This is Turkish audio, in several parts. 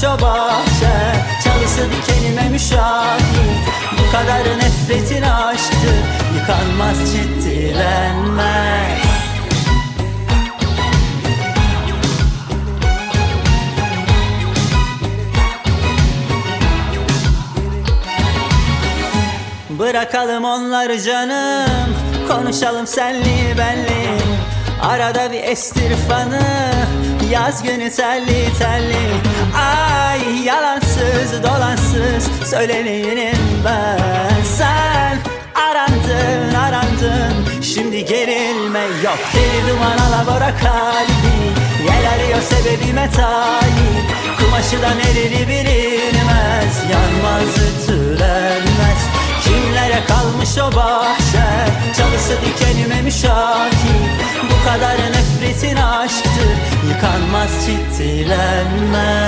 Kalmış o bahçe Çalısı dikenime müşahit. Bu kadar nefretin aşktı Yıkanmaz ciddilenmez Bırakalım onları canım Konuşalım senli benli. Arada bir estir fanı Yaz günü telli telli Yalansız dolansız Söyleneyim ben. Sen arandın arandın Şimdi gerilme. Yok Deli duman alabora kalbi Yel arıyor sebebime talip Kumaşı da nereli bilinmez Yanmaz ütülenmez. Kimlere kalmış o bahçe? Çalısı dikenime müşahit Bu kadar nefretin aşktır Yıkanmaz durmak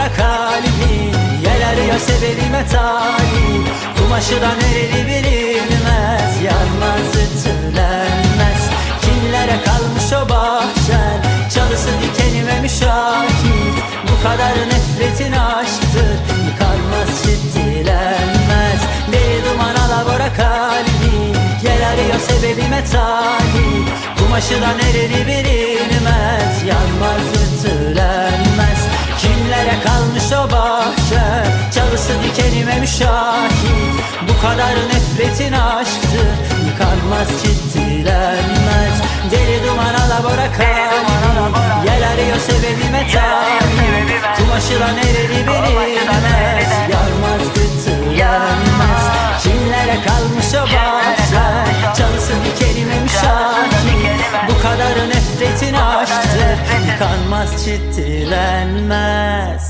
alabora kalbi Yel arıyor sebebime talip Kumaşı da nereli bilinmez Yanmaz ütülenmez. Kimlere kalmış o bahçen Çalısı dikenime müşahit Bu kadar nefretin aşktır Yıkanmaz ciddilenmez Deli duman alabora kalbi Yel arıyor sebebime talip Kumaşı da nereli bilinmez Yanmaz ütülenmez o bahçe Çalısı dikenime müşahit. Bu kadar nefretin aşktı Yıkanmaz ciddilenmez Deli duman alabora kalbi Yel arıyor sebebime talip Kumaşı da nereli bilinmez Yanmaz ütülenmez Kimlere kalmış o bahçe Çalısı dikenime müşahit. Bu kadar nefretin aşktır Yıkanmaz ciddilenmez